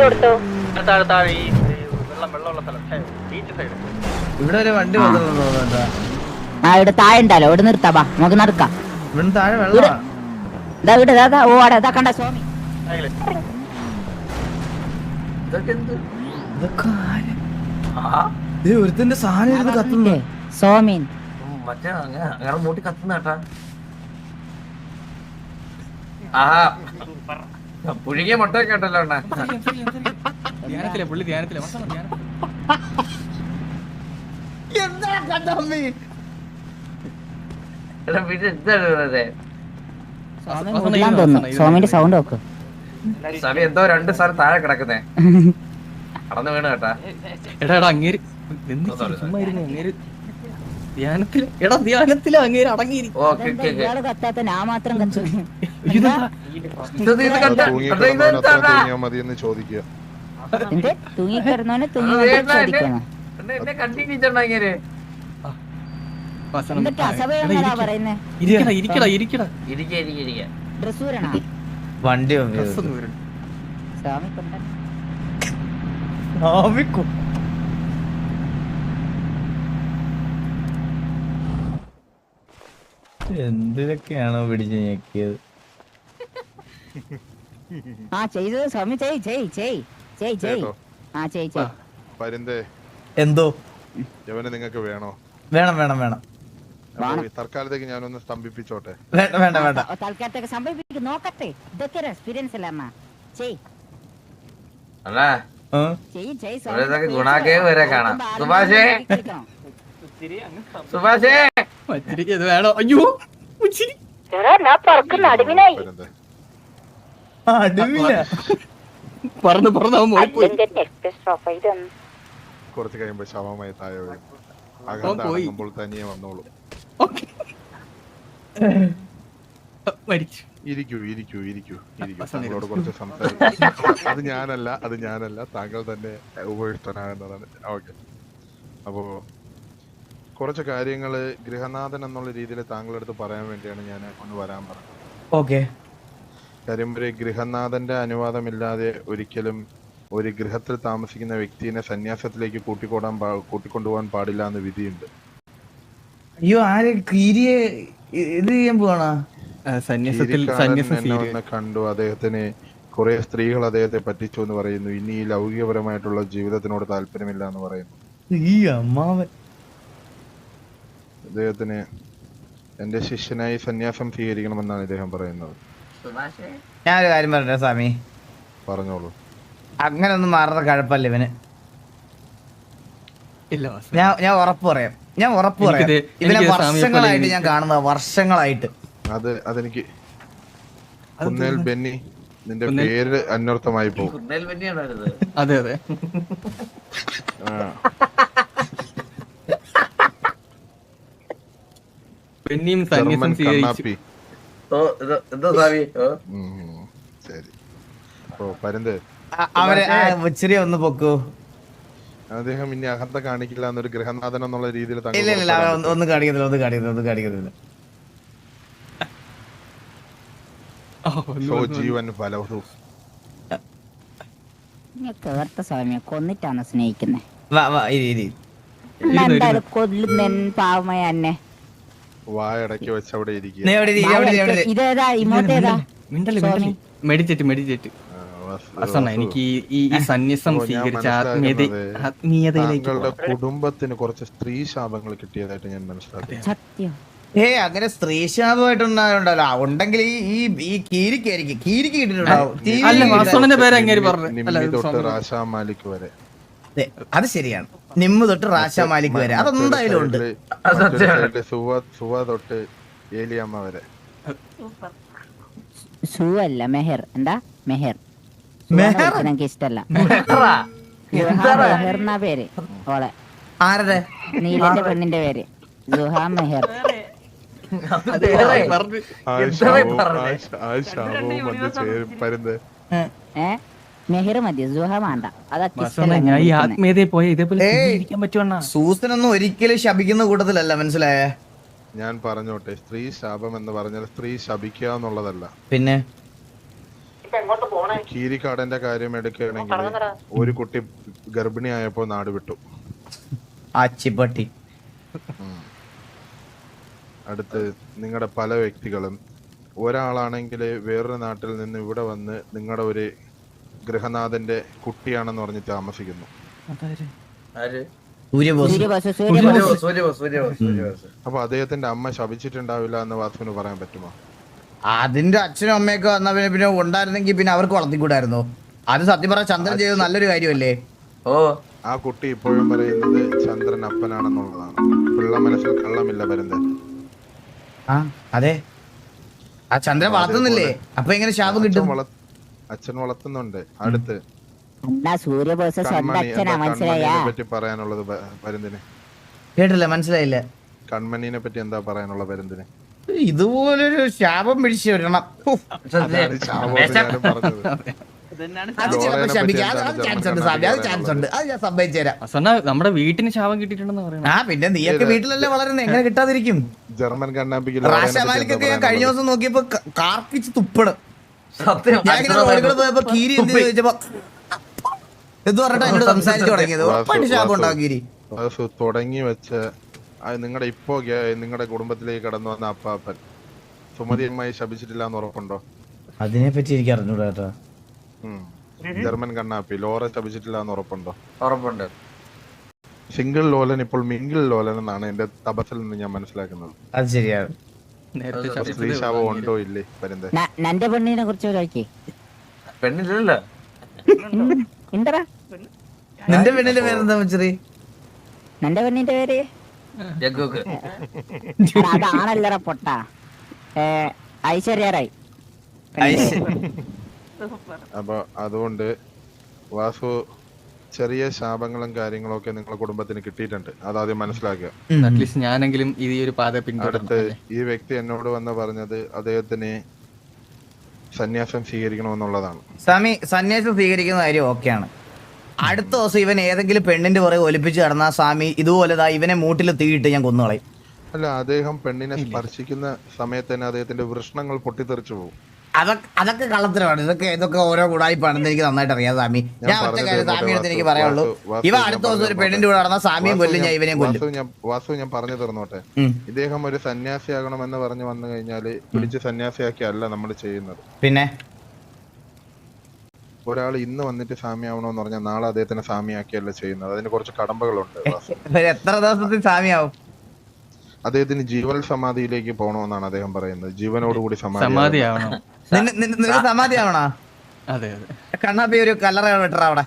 കൊടുത്തു. സൈഡ് ഇവിടെ ഒരു വണ്ടി ആ. ഇവിടെ താഴെ ഉണ്ടല്ലോ. ഇവിടെ നിർത്താ നമുക്ക് നടക്കാം. ഇവിടെ താഴെ വെള്ളമാ. ഇതാ ഇവിടെ ഇതാ, ഇതാ ഓ ആടെ ഇതാ കണ്ട സ്വാമി. ഒരുത്തിന്റെ സാധനം ഇരുന്ന് കത്തുന്നു? സോമീൻ. ഉം, മറ്റേ അങ്ങനെ അങ്ങനെ മൂട്ടി കത്തുന്ന കേട്ടാ. ആ പുഴുകിയ മുട്ടയൊക്കെ ഉണ്ടല്ലോ അണ്ണാ. ധ്യാനത്തിലെ പുള്ളി ധ്യാനത്തിലെ. എടാ പിന്നെ എന്താണ് തോന്നുന്നു സോമിന്റെ സൗണ്ട് നോക്ക്. സ്വാമി എന്തോ രണ്ട് സാർ താഴെ കിടക്കുന്നേ. കടന്നു വീണ് കേട്ടാ. എടാ എടാ അങ്ങേര് എന്ത് ചെയ്യും? ചുമ്മാ ഇരുന്ന് അങ്ങേര്. ധ്യാനത്തിൽ എടാ ധ്യാനത്തിൽ അങ്ങേര് അടങ്ങിയിരിക്കും ഓക്കെ ഇതെന്താ ഇയാൾ കത്താത്ത ഞാൻ മാത്രം കത്തു ചോദിക്കുക. എന്ത്? തൂങ്ങി ചോദിക്കണം? എന്നിട്ട് അസഭയങ്ങളാ പറയുന്നേ. ഇരിക്കടാ ഇരിക്കടാ ഇരിക്കടാ. ഇരിക്ക ഇരിക്ക ഇരിക്ക. വണ്ടി. സ്വാമി കൊണ്ട. എന്തിനൊക്കെയാണോ പിടിച്ച് ഞെക്കിയത്? ആ ചെയ്തത് സ്വാമി ചെയ് ചെയ് ചെയ് ചെയ് ചെയ്. ആ ചെയ് ചെയ്. പരിന്തേ. എന്തോ? യവനെ നിങ്ങൾക്ക് വേണോ? വേണം വേണം വേണം. തൽക്കാലത്തേക്ക് ഞാനൊന്ന് സ്തംഭിപ്പിച്ചോട്ടെ. വേണ്ട വേണ്ട വേണ്ട. തൽക്കാലത്തേക്ക് സംഭവിപ്പിക്കും. നോക്കട്ടെ. ഇതൊക്കെ ഒരു എക്സ്പീരിയൻസ് അല്ല അമ്മ? ചെയ്. ഇതൊക്കെ ഗുണാക്കേവ് വരെ കാണാം. സുഭാഷേ? സുഭാഷേ. മച്ചിരിക്ക് ഇത് വേണോ? അയ്യോ ഉച്ചിരി ഞാൻ പറക്കുന്ന പറന്ന് പോയി. കുറച്ച് കഴിയുമ്പോ ശവമായി താഴെ വീഴും. തനിയെ വന്നോളൂ. ഓക്കേ. മരിച്ചു. ഇരിക്കൂ ഇരിക്കൂ ഇരിക്കൂ ഇരിക്കൂ. ഭക്ഷണം താങ്കളോട് കുറച്ച് സംസാരിക്കും അത് ഞാനല്ല അത് ഞാനല്ല. താങ്കൾ തന്നെ ഉപയുക്തനാകുന്നതാണ് ഓക്കെ. അപ്പോ കുറച്ച് കാര്യങ്ങൾ ഗൃഹനാഥൻ എന്നുള്ള രീതിയിൽ താങ്കളുടെ അടുത്ത് പറയാൻ വേണ്ടിയാണ് ഞാൻ ഒന്ന് വരാൻ പറഞ്ഞത്. ഓക്കെ. കാര്യം ഒരു ഗൃഹനാഥന്റെ അനുവാദമില്ലാതെ ഒരിക്കലും ഒരു ഗൃഹത്തിൽ താമസിക്കുന്ന വ്യക്തിയെ സന്യാസത്തിലേക്ക് കൂട്ടിക്കൊടാൻ കൂട്ടിക്കൊണ്ടുപോകാൻ പാടില്ല എന്ന് വിധിയുണ്ട്. അയ്യോ ആര് കീരിയെ ഇത് ചെയ്യാൻ പോവാണോ? സന്യാസത്തിൽ സന്യാസം കണ്ടു. അദ്ദേഹത്തിന് കുറെ സ്ത്രീകൾ അദ്ദേഹത്തെ പറ്റിച്ചു എന്ന് പറയുന്നു. ഇനി ഈ ലൗകികപരമായിട്ടുള്ള ജീവിതത്തിനോട് താല്പര്യമില്ല എന്ന് പറയുന്നു. ഈ അമ്മാവൻ അദ്ദേഹത്തിന് എന്റെ ശിഷ്യനായി സന്യാസം സ്വീകരിക്കണമെന്നാണ് ഇദ്ദേഹം പറയുന്നത്. ഞാൻ ഒരു കാര്യം പറഞ്ഞ സ്വാമി. പറഞ്ഞോളൂ. അങ്ങനെ ഒന്നും മാറുന്ന കഴപ്പല്ല ഇവന്. ഇല്ല ഞാൻ ഞാൻ ഉറപ്പ് പറയാം. ഞാൻ ഉറപ്പ് പറയാം. ഇവനെ വർഷങ്ങളായിട്ട് ഞാൻ കാണുന്ന കാണുന്നത് വർഷങ്ങളായിട്ട്. അത് അതെനിക്ക് കുന്നേൽ ബെന്നി നിന്റെ പേര് അന്വർത്ഥമായി പോകും. അതെ അതെ. പെണ്ണിയും സന്യസം സ്വീകരിച്ചു. ഓ ഇത് സാവി ഓ. ശരി. ഓ പരുന്ത്. അവരെ ചെറിയ ഒന്ന് പൊക്കൂ. അദ്ദേഹം ഇനി അഹന്ത കാണിക്കില്ല എന്നൊരു ഗൃഹനാഥൻ എന്നുള്ള രീതിയിൽ ഇല്ല ഇല്ല ഒന്ന് കാണിക്കുന്നില്ല ഒന്നും കാണിക്കുന്നില്ല ഒന്നും കാണിക്കുന്നില്ല. ജീവൻ ഫലവു കേർത്ത സ്വാമിയെ കൊന്നിട്ടാണ് സ്നേഹിക്കുന്നേ? വാ വാ ഇരി ഇരി. എന്തായാലും കൊല്ലുന്നൻ പാവമയ എന്നെ വായടക്കി വെച്ച് അവിടെ ഇരിക്കുക നീ എവിടെ ഇരി, അവിടെ ഇരി, അവിടെ ഇരി. ഇതേതാ? ഇമോട്ടേതാ മിണ്ടല്ലേ മിണ്ടല്ലേ മെഡിറ്റേറ്റ് മെഡിറ്റേറ്റ്. എനിക്ക് ഈ- ഈ ഈ സന്യാസം ഓ, ഞാൻ സ്വീകരിച്ച ആത്മീയത മനസ്സിലാക്കുന്നത് ആത്മീയതയിലേക്ക് താങ്കളുടെ പോകാം. കുടുംബത്തിന് കുറച്ച് സ്ത്രീ ശാപങ്ങൾ കിട്ടിയതായിട്ട് ഞാൻ മനസ്സിലാക്കി സത്യം. ഏ അങ്ങനെ സ്ത്രീ ശാപമായിട്ടുണ്ടാവുണ്ടല്ലോ ഉണ്ടെങ്കിൽ ഈ ഈ ഈ കീരിക്കായിരിക്കും കീരിക്ക് കിട്ടിയിട്ടുണ്ടാവും. തീ- അല്ല വാസണ്ണന്റെ പേര് അങ്ങേര് പറഞ്ഞു. നിമ്മി അല്ല തൊട്ട് സ്വാമി. റാഷാ മാലിക് വരെ. ദേ, അത് ശരിയാണ്. നിമ്മ് തൊട്ട് റാഷ മാലിക് വരെ. അതെന്തായാലും ഉണ്ട്. സുവ തൊട്ട് ഏലിയമ്മ വരെ. സു അല്ല മെഹർ. എന്താ? മെഹർ. മെഹർ? എനിക്ക് ഇഷ്ടല്ല. മെഹർ എന്നാ പേര്. ഓളെ. ആരുടെ? നീലന്റെ പെണ്ണിന്റെ പേര്. ജുഹാ മെഹർ. ഏ? മെഹർ മതി ജുഹ വേണ്ട. ഞാൻ ഈ ആത്മീയതയിൽ പോയ ഇതേപോലെ ഏയ്. ഇരിക്കാൻ പറ്റുവണ്ണ സൂസനൊന്നും ഒരിക്കലും ശപിക്കുന്ന കൂട്ടത്തിലല്ല മനസ്സിലായേ? ഞാൻ പറഞ്ഞോട്ടെ സ്ത്രീ ശാപം എന്ന് പറഞ്ഞാൽ സ്ത്രീ ശപിക്കുക എന്നുള്ളതല്ല. പിന്നെ? കീരിക്കാടന്റെ കാര്യം എടുക്കുകയാണെങ്കിൽ ഒരു കുട്ടി ഗർഭിണിയായപ്പോ നാട് വിട്ടു. അച്ചിപ്പട്ടി അടുത്ത് നിങ്ങളുടെ പല വ്യക്തികളും ഒരാളാണെങ്കിൽ വേറൊരു നാട്ടിൽ നിന്ന് ഇവിടെ വന്ന് നിങ്ങളുടെ ഒരു ഗൃഹനാഥന്റെ കുട്ടിയാണെന്ന് പറഞ്ഞ് താമസിക്കുന്നു. ആര്? അപ്പൊ അദ്ദേഹത്തിന്റെ അമ്മ ശപിച്ചിട്ടുണ്ടാവില്ല എന്ന് വാസുവിന് പറയാൻ പറ്റുമോ? അതിന്റെ അച്ഛനും അമ്മയൊക്കെ വന്ന പിന്നെ പിന്നെ ഉണ്ടായിരുന്നെങ്കിൽ പിന്നെ അവർക്ക് വളർത്തിക്കൂടായിരുന്നോ? അത് സത്യം പറഞ്ഞ ചന്ദ്രൻ ചെയ്തത് നല്ലൊരു കാര്യമല്ലേ? ഓ. ആ കുട്ടി ഇപ്പോഴും പറയുന്നത് ചന്ദ്രൻ അപ്പനാണെന്നുള്ളതാണ്. പിള്ള മനസ്സിൽ കള്ളമില്ല വരുന്നത് ആ അതെ. ആ ചന്ദ്രൻ വളർത്തുന്നില്ലേ? അപ്പൊ എങ്ങനെ ശാപം കിട്ടും? അച്ഛൻ വളർത്തുന്നുണ്ട്. അടുത്ത്. പറ്റി പറയാനുള്ളത് പരുന്തിന് കേട്ടില്ല മനസ്സിലായില്ല? കൺമണിനെ പറ്റി എന്താ പറയാനുള്ള പരുന്തിന് ഇതുപോലൊരു ശാപം പിടിച്ചു വരണം. നമ്മുടെ വീട്ടിന് ശാപം കിട്ടിയിട്ടുണ്ടെന്ന് പറയണം ആ പിന്നെ നീയൊക്കെ വീട്ടിലല്ലേ വളരുന്നത് എങ്ങനെ കിട്ടാതിരിക്കും? ജർമ്മൻ കണ്ണാപ്പിക്ക് ഞാൻ കഴിഞ്ഞ ദിവസം നോക്കിയപ്പോ കാർക്കിച്ച് തുപ്പണം. സത്യം. എന്ത് ചോദിച്ചപ്പോ എന്ന് പറഞ്ഞിട്ട് എന്നോട് സംസാരിച്ചു തുടങ്ങിയത്? ഉറപ്പായിട്ട് ശാപം ഉണ്ടാവും തുടങ്ങി വെച്ച നിങ്ങളുടെ ഇപ്പോ നിങ്ങളുടെ കുടുംബത്തിലേക്ക് കടന്നു വന്ന അപ്പാപ്പൻ. സുമതി അമ്മായി ശപിച്ചിട്ടില്ല എന്ന് ഉറപ്പുണ്ടോ? അതിനെ പറ്റി എനിക്ക് അറിഞ്ഞൂടാ കേട്ടോ. ജർമ്മൻ കണ്ണാപ്പി ലോറ ശപിച്ചിട്ടില്ല എന്ന് ഉറപ്പുണ്ടോ? ഉറപ്പുണ്ട്. സിംഗിൾ ലോലൻ ഇപ്പോൾ മിംഗിൾ ലോലൻ എന്നാണ് എന്റെ തപസിൽ നിന്ന് ഞാൻ മനസ്സിലാക്കുന്നത്. അത് ശരിയാണ് നന്റെ പെണ്ണിനെ കുറിച്ച് ചോദിക്കേ പെണ്ണില്ലല്ലോ. നിന്റെ പെണ്ണിന്റെ പേരെന്താ മച്ചറി നന്റെ പെണ്ണിന്റെ പേര്? അതാണല്ലറ പൊട്ട. ഐശ്വര്യറായി. ഐശ്വര്യ. അപ്പൊ അതുകൊണ്ട് വാസു ചെറിയ ശാപങ്ങളും കാര്യങ്ങളും ഒക്കെ നിങ്ങളുടെ കുടുംബത്തിന് കിട്ടിയിട്ടുണ്ട്. അതാദ്യം മനസ്സിലാക്കുക. അറ്റ്ലീസ്റ്റ് ഞാനെങ്കിലും ഈ ഒരു പാത അടുത്ത് പിന്തുടർന്ന് ഈ വ്യക്തി എന്നോട് വന്ന് പറഞ്ഞത് അദ്ദേഹത്തിന് സന്യാസം സ്വീകരിക്കണമെന്നുള്ളതാണ്. സ്വാമി സന്യാസം സ്വീകരിക്കുന്ന കാര്യം ഓക്കെയാണ്. അടുത്ത ദിവസം ഇവൻ ഏതെങ്കിലും പെണ്ണിന്റെ പുറകെ ഒലിപ്പിച്ച് കിടന്ന സ്വാമി ഇതുപോലെ ദാ ഇവനെ മൂട്ടിൽ തീയിട്ട് ഞാൻ കൊന്നുകളയും. അല്ല അദ്ദേഹം പെണ്ണിനെ സ്പർശിക്കുന്ന സമയത്ത് തന്നെ അദ്ദേഹത്തിന്റെ വൃഷ്ണങ്ങൾ പൊട്ടിത്തെറിച്ചു പോകും. അതൊക്കെ അതൊക്കെ കള്ളത്തരമാണ്. ഇതൊക്കെ ഇതൊക്കെ ഓരോ ഗുണായിപ്പാണെന്ന് എനിക്ക് നന്നായിട്ട് അറിയാം സാമി ഞാൻ ഒറ്റ കാര്യം അടുത്ത് എനിക്ക് പറയുള്ളൂ പറയാനുള്ളൂ. ഇവ അടുത്ത ദിവസം ഒരു പെണ്ണിന്റെ കൂടെ നടന്ന സ്വാമിയും വാസു കൊല്ലും ഞാൻ ഇവനെയും കൊല്ലും. വാസു ഞാൻ പറഞ്ഞു തീർന്നോട്ടെ. ഇദ്ദേഹം ഒരു സന്യാസിയാകണമെന്ന് പറഞ്ഞു വന്നു കഴിഞ്ഞാൽ പിടിച്ച് സന്യാസിയാക്കിയല്ല നമ്മൾ ചെയ്യുന്നത്. പിന്നെ? ഒരാൾ ഇന്ന് വന്നിട്ട് സാമ്യാവണമെന്ന് പറഞ്ഞാൽ നാളെ അദ്ദേഹത്തിന് സാമ്യാക്കിയല്ല ചെയ്യുന്നത്. അതിന് കുറച്ച് കടമ്പകളുണ്ട്. എത്ര ദിവസത്തിൽ സ്വാമിയാവും? അദ്ദേഹത്തിന് ജീവൻ സമാധിയിലേക്ക് പോകണമെന്നാണ് അദ്ദേഹം പറയുന്നത്. ജീവനോടുകൂടി സമാധി സമാധിയാവണം. നിന്നെ- നിന്നെ- സമാധിയാവണോ? അതെ അതെ. കണ്ണാപ്പി ഒരു കല്ലറ വെട്ടറ അവിടെ.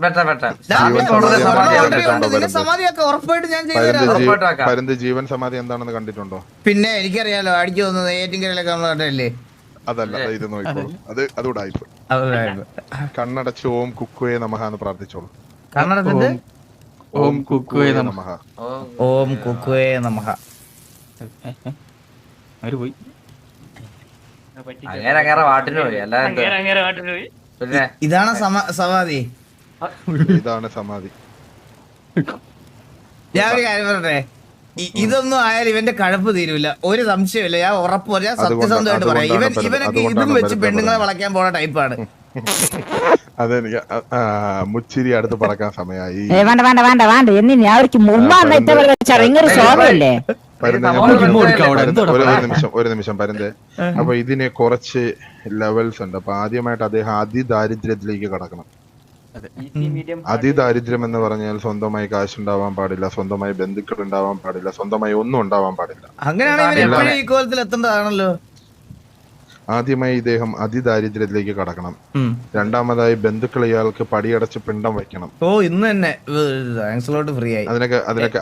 ജീവൻ സമാധി ആവണം. പരന്ത് ജീവൻ സമാധി എന്താണെന്ന് കണ്ടിട്ടുണ്ടോ? പിന്നെ എനിക്കറിയാലോ അടിച്ചു തോന്നുന്നത് ഏറ്റിങ്കരയിലൊക്കെ നമ്മൾ കണ്ടല്ലേ അതല്ല അത്. ഇത് നോക്കിക്കോളൂ അത്. കണ്ണടച്ച് ഓം കുക്കുവേ നമഹ എന്ന് പ്രാർത്ഥിച്ചോളൂ. കണ്ണടച്ച് ഓം കുക്കുവേ നമഹ. ഓം കുക്കുവേ നമഃ ഏ, ഏ. അവർ പോയി. അങ്ങനെ അങ്ങനെ വാട്ടിന് പോയി. അല്ലാതെ പിന്നെ? ഇതാണ് സമ- സമാധി. ഇതാണ് സമാധി. ഞാൻ ഒരു കാര്യം പറയട്ടെ? ഇ- ഇതൊന്നും ആയാലും ഇവന്റെ കഴപ്പ് തീരൂല. ഒരു സംശയമില്ല ഞാൻ ഉറപ്പ് പറയാം. അതുകൊണ്ടാ- സത്യസന്ധമായിട്ട് പറയാം. ഇവൻ ഇവനൊക്കെ ഇതും വെച്ച് പെണ്ണുങ്ങളെ. വളയ്ക്കാൻ പോണ ടൈപ്പാണ്. അതെനിക്ക് അ- ആ, മുച്ചിരി അടുത്ത് പറക്കാൻ സമയമായി ഏ, വേണ്ട വേണ്ട വേണ്ട വേണ്ട. എന്നിനി അവർക്ക് മുമ്പ് പരുന്ത് ഞാൻ ഒരു നിമിഷം ഒരു നിമിഷം പരുന്ത്. അപ്പൊ ഇതിന് കുറച്ച് ലെവൽസ് ഉണ്ട്. അപ്പൊ ആദ്യമായിട്ട് അദ്ദേഹം അതിദാരിദ്ര്യത്തിലേക്ക് കടക്കണം. അതെ അതിദാരിദ്ര്യം എന്ന് പറഞ്ഞാൽ സ്വന്തമായി കാശ് ഉണ്ടാവാൻ പാടില്ല സ്വന്തമായി ബന്ധുക്കൾ ഉണ്ടാവാൻ പാടില്ല സ്വന്തമായി ഒന്നും ഉണ്ടാവാൻ പാടില്ല. അങ്ങനെയാണെങ്കിൽ എപ്പോഴും ഈ കോലത്തിൽ എത്തേണ്ടതാണല്ലോ ആദ്യമായി ഇദ്ദേഹം അതിദാരിദ്ര്യത്തിലേക്ക് കടക്കണം. രണ്ടാമതായി ബന്ധുക്കൾ ഇയാൾക്ക് പടിയടച്ച് പിണ്ടം വെക്കണം ഓ ഇന്ന് തന്നെ. ഫ്രീ ആയി അതിനൊക്കെ അതിനൊക്കെ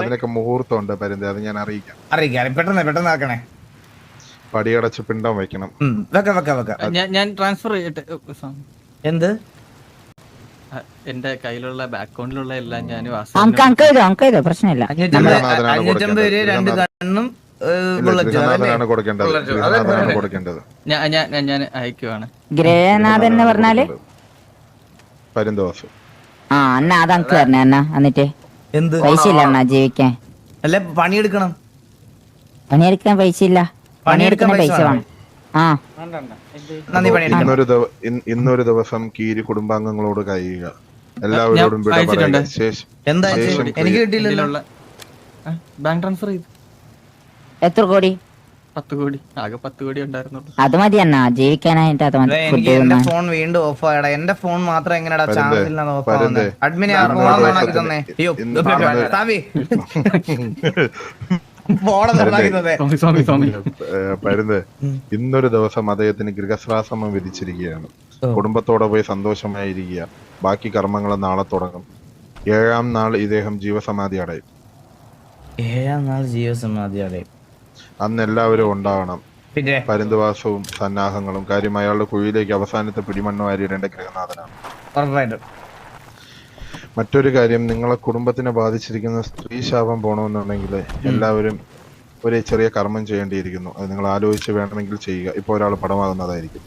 അതിനൊക്കെ മുഹൂർത്തമുണ്ട് പരിന്തി അത് ഞാൻ അറിയിക്കാം. അറിയിക്കാം. പെട്ടെന്ന് പെട്ടെന്ന് ആക്കണേ. പടിയടച്ച് പിണ്ടം വെക്കണം വെക്ക വെക്ക വെക്ക. ഞാൻ ഞാൻ ട്രാൻസ്ഫർ ചെയ്യട്ടെ? എന്ത്? എന്റെ കയ്യിലുള്ള അക്കൗണ്ടിലുള്ള എല്ലാം ഞാൻ പ്രശ്നമില്ല. അഞ്ഞൂറ്റമ്പത് രൂപ രണ്ട്. കണ്ണും ഞാൻ ഞാൻ ഞാൻ- ഞാൻ അയക്കുവാണ്. ഗ്രഹനാഥൻ എന്ന് പറഞ്ഞാൽ? ആ അന്ന അത് അങ്ക് തരണേ അന്ന എന്നിട്ട്. എന്ത്? പൈസ ഇല്ല അണ്ണാ ജീവിക്കാൻ. അല്ല പണിയെടുക്കണം. പണിയെടുക്കാൻ പൈസ ഇല്ല പണിയെടുക്കാൻ പണിയെടുക്കുന്ന പൈസ പൈസ വേണം. ആ. ഇന്നൊരു ദിവസം കീരി കുടുംബാംഗങ്ങളോട് കഴിയുക എല്ലാവരോടും എനിക്ക് കിട്ടിയില്ലല്ലോ. ബാങ്ക് ട്രാൻസ്ഫർ ചെയ്തു. എത്ര കോടി? പത്ത് കോടി. ആകെ പത്ത് കോടി ഉണ്ടായിരുന്നുള്ളൂ. അത് മതി അണ്ണാ ജീവിക്കാനായിട്ട് അത് മതി എനിക്ക് എന്റെ. ഫോൺ വീണ്ടും ഓഫ് ആയടാ. എന്റെ ഫോൺ മാത്രം എങ്ങനെടാ ഓഫ് പരുന്തേ. ആവുന്നത്? അഡ്മിനെ ആ ഫോൺ ഓണാക്കി തന്നെ. അയ്യോ ഇന്ന് സാബി ഫോൺ ഓണാക്കി തന്നെ. സ്വാമി സ്വാമി സ്വാമി. ഏഹ് പരുന്ത് ഇന്നൊരു ദിവസം അദ്ദേഹത്തിന് ഗൃഹശ്രാസമം വിധിച്ചിരിക്കുകയാണ്. കുടുംബത്തോടെ പോയി സന്തോഷമായിരിക്കുക. ബാക്കി കർമ്മങ്ങൾ നാളെ തുടങ്ങും. ഏഴാം നാൾ ഇദ്ദേഹം ജീവസമാധി അടയും. ഏഴാം നാൾ ജീവസമാധിയാടെ അന്ന് എല്ലാവരും ഉണ്ടാവണം പിന്നെ? പരുന്തുവാസവും സന്നാഹങ്ങളും കാര്യം അയാളുടെ കുഴിയിലേക്ക് അവസാനത്തെ പിടിമണ്ണ് വാരിയിടേണ്ട ഗൃഹനാഥനാണ്. ഉറപ്പായിട്ടും. മറ്റൊരു കാര്യം നിങ്ങളെ കുടുംബത്തിനെ ബാധിച്ചിരിക്കുന്ന സ്ത്രീ ശാപം പോകണമെന്നുണ്ടെങ്കിൽ എല്ലാവരും ഒരു ചെറിയ കർമ്മം ചെയ്യേണ്ടിയിരിക്കുന്നു. അത് നിങ്ങൾ ആലോചിച്ച് വേണമെങ്കിൽ ചെയ്യുക. ഇപ്പൊ ഒരാൾ പടമാകുന്നതായിരിക്കും?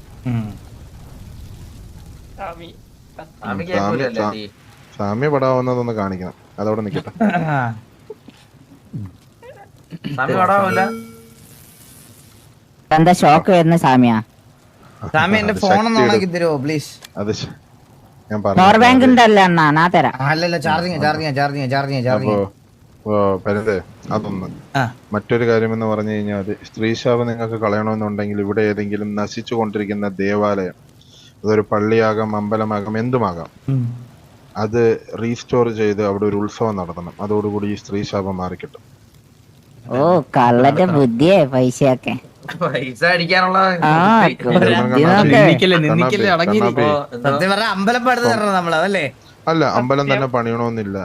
സാമ്യ പടാവുന്നതൊന്ന് കാണിക്കണം. അതവിടെ നിൽക്കട്ടെ. എന്താ ഷോക്ക് വരുന്ന സാമിയാ? സാമി എന്റെ ശക്തിയുടെ- ഓണാക്കി തരുമോ പ്ലീസ് അത് ശ- ഞാൻ പവർ ബാങ്ക് ഉണ്ടല്ലോ അണ്ണാ നാ തരാം. അല്ലല്ല ചാർജിങ് ചാർജിങ് ചാർജിങ് ചാർജിങ് അപ്പോ ചാർജിങ് ഓ പരുതേ അതൊന്ന്. ആ. മറ്റൊരു കാര്യം എന്ന് പറഞ്ഞു കഴിഞ്ഞാൽ സ്ത്രീശാപം നിങ്ങൾക്ക് കളയണമെന്നുണ്ടെങ്കിൽ ഇവിടെ ഏതെങ്കിലും നശിച്ചു കൊണ്ടിരിക്കുന്ന ദേവാലയം അതൊരു പള്ളിയാകാം അമ്പലമാകാം എന്തുമാകാം. അത് റീസ്റ്റോർ ചെയ്ത് അവിടെ ഒരു ഉത്സവം നടത്തണം. അതോടുകൂടി ഈ സ്ത്രീശാപം മാറിക്കിട്ടും. ഓ കള്ളന്റെ ബുദ്ധിയെ പൈസയൊക്കെ. പൈസ അടിക്കാനുള്ള സത്യം പറഞ്ഞ അമ്പലം പടുത്ത് തരണം നമ്മൾ അതല്ലേ അല്ല അമ്പലം തന്നെ പണിയണമെന്നില്ല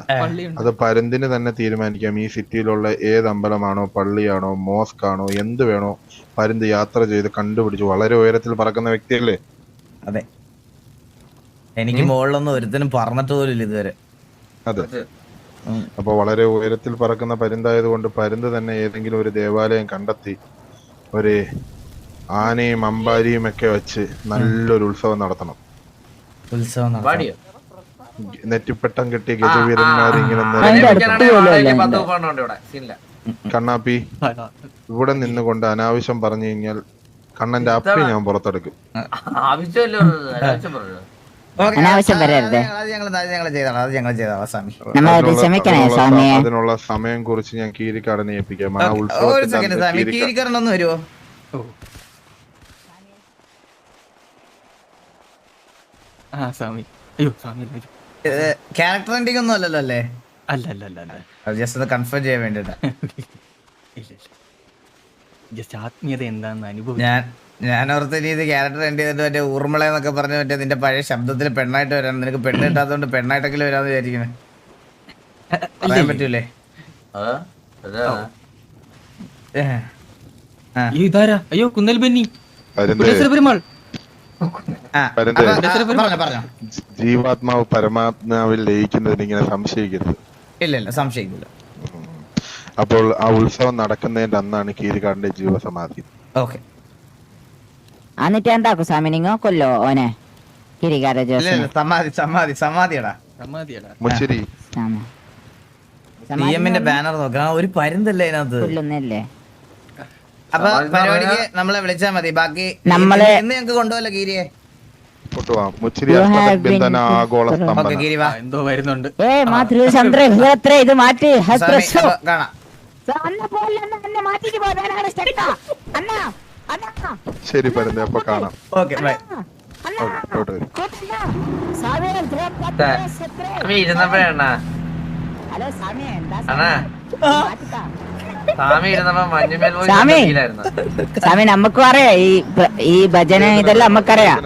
അത് പരന്തിന് തന്നെ തീരുമാനിക്കാം. ഈ സിറ്റിയിലുള്ള ഏത് അമ്പലമാണോ പള്ളിയാണോ മോസ്ക് ആണോ എന്ത് വേണോ പരന്ത് യാത്ര ചെയ്ത് കണ്ടുപിടിച്ച് വളരെ ഉയരത്തിൽ പറക്കുന്ന വ്യക്തിയല്ലേ? അതെ. എനിക്ക് മുകളിലൊന്നും ഒരുത്തനും പറഞ്ഞിട്ട് പോലും ഇതുവരെ. അതെ. അപ്പൊ വളരെ ഉയരത്തിൽ പറക്കുന്ന പരുന്തായത് കൊണ്ട് പരുന്ത് തന്നെ ഏതെങ്കിലും ഒരു ദേവാലയം കണ്ടെത്തി ഒരു ആനയും അമ്പാരിയും ഒക്കെ വെച്ച് നല്ലൊരു ഉത്സവം നടത്തണം. ഉത്സവം നടത്താം. നെറ്റിപ്പട്ടം കെട്ടിയ സീനില്ല. കണ്ണാപ്പി ഇവിടെ നിന്നുകൊണ്ട് അനാവശ്യം പറഞ്ഞു കഴിഞ്ഞാൽ കണ്ണന്റെ അപ്പി ഞാൻ പുറത്തെടുക്കും. ആവശ്യമല്ലോ ആവശ്യം പറഞ്ഞു. ഓക്കേ, അനാവശ്യം വരരുത്. നമ്മൾ അതിനുള്ള- ക്ഷമിക്കണേ അതിനുള്ള സ- സ്വാമിയെ അതിനുള്ള സമയം കുറിച്ച് ഞാൻ കീരിക്കാടനെ ഏൽപ്പിക്കാം ആ വരുമോ ആ സ്വാമി. അയ്യോ സ്വാമി ക്യാരക്ടർ ഒന്നും അല്ലല്ലോ അല്ലേ? അല്ല അല്ല അല്ല അല്ല ജസ്റ്റ് ഒന്ന് കൺഫേം ചെയ്യാൻ വേണ്ടിട്ടാ. ഇല്ല ഇല്ല. ജസ്റ്റ് ആത്മീയത അനുഭവിച്ചു ഞാൻ ഞാൻ ഓർത്ത് ഇനി ഇത് ക്യാരക്ടർ എന്റെ ചെയ്തിട്ട് മറ്റേ ഊർമിള എന്നൊക്കെ പറഞ്ഞ് മറ്റേ നിന്റെ പഴയ ശബ്ദത്തിൽ പെണ്ണായിട്ട് വരാൻ നിനക്ക് പെണ്ണ് കിട്ടാത്തതുകൊണ്ട് പെണ്ണായിട്ടെങ്കിലും വരാന്ന് വിചാരിക്കണേ പറയാൻ പറ്റൂലേ? ആ ആ. ഈ ഇതാരാ? അയ്യോ കുന്നൽ ബെന്നി. പെരുമാൾ. ജീവാത്മാവ് പരമാത്മാവിൽ ലയിക്കുന്നതിന് ഇങ്ങനെ സംശയിക്കരുത്. ഇല്ല ഇല്ല സംശയിക്കില്ല അപ്പോൾ ആ ഉത്സവം നടക്കുന്നതിന്റെ അന്നാണ് കീരിക്കാടിന്റെ ജീവസമാധി. ഓക്കെ. എന്നിട്ട് എന്താക്കും സ്വാമി നിങ്ങ കൊല്ലോ ഓനെ? കിരികാര സമാധി സമാധി സമാധിയടാ. സമാധിയടാ. മുച്ചിരി. ഡി എമ്മിന്റെ ബാനർ നോക്കാം. ഒരു പരുന്തല്ലേ അതിനകത്ത്. കൊല്ലുന്നല്ലേ അപ്പൊ പരിപാടിക്ക് നമ്മളെ വിളിച്ചാ മതി. ബാക്കി നമ്മളെ- ഇന്ന് ഞങ്ങക്ക് കൊണ്ടുപോകല്ലോ കീരിയെ? എന്തോ വരുന്നുണ്ട്. ഏ മാതൃ ചന്ദ്രേ ഇത് മാറ്റി. കാണാം. ശരി പറഞ്ഞ അപ്പൊ കാണാം. സ്വാമി നമ്മക്കും അറിയാം ഈ ഈ ഭജന ഇതെല്ലാം നമുക്കറിയാം.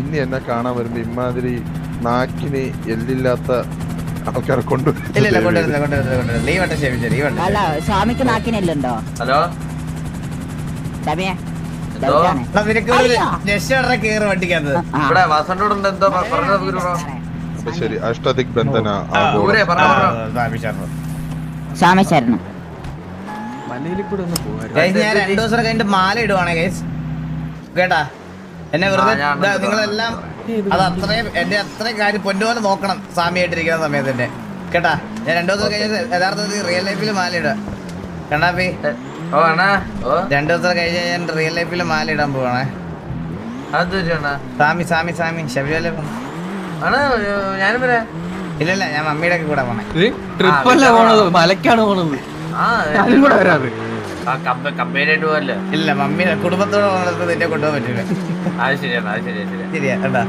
ഇനി എന്നെ കാണാൻ വരുമ്പോ ഇമാതിരി നാക്കിന് എല്ലില്ലാത്ത ആൾക്കാരെ കൊണ്ട് ഇല്ല ഇല്ല കൊണ്ടുവരുന്നില്ല കൊണ്ടുവരുന്നില്ല കൊണ്ടുവരുന്നില്ല. ഈ വട്ടം ക്ഷമിച്ചു ഈ വട്ടം അല്ല സ്വാമിക്ക് നാക്കിനെല്ലുണ്ടോ ഹലോ? നിനക്ക് കേറ് വണ്ടിക്കകത്ത്. ഇവിടെ എന്തോ? ശരി അഷ്ടദിക് ബന്ധന ഞാൻ രണ്ടു ദിവസം കഴിഞ്ഞിട്ട് മാല ഇടുവാണ് കേസ് കേട്ടാ? എന്നെ വെറുതെ നിങ്ങളെല്ലാം അത് അത്രയും എന്റെ അത്രയും കാര്യം പൊന്നുപോലെ നോക്കണം സ്വാമിയായിട്ടിരിക്കുന്ന സമയത്ത് എന്നെ. കേട്ടാ? ഞാൻ രണ്ടു ദിവസം കഴിഞ്ഞ് യഥാർത്ഥത്തിൽ റിയൽ ലൈഫിൽ മാല ഇടുക. കണ്ണാപ്പി ഓ അണ്ണാ. ഓ. രണ്ടു ദിവസം കഴിഞ്ഞ് ഞാൻ റിയൽ ലൈഫിൽ മാല ഇടാൻ പോവാണേ. അത് അണ്ണാ? സാമി സാമി സാമി ശബരിമല ഞാനും വരാം. ഇല്ല ഇല്ല ഞാൻ മമ്മിയുടെ ഒക്കെ കൂടെ പോണേ. ട്രിപ്പ് അല്ല പോണത്? മലക്കാണ് പോണത്. ആ ഞാനും കൂടെ വരാറ് ഇല്ല മമ്മി കുടുംബത്തോടെ നിന്നെ കൊണ്ടുപോകാൻ പറ്റില്ല. അത് ശരിയാണ് അത് ശരിയാ ശരിയാ. ശരിയാ കേട്ടാ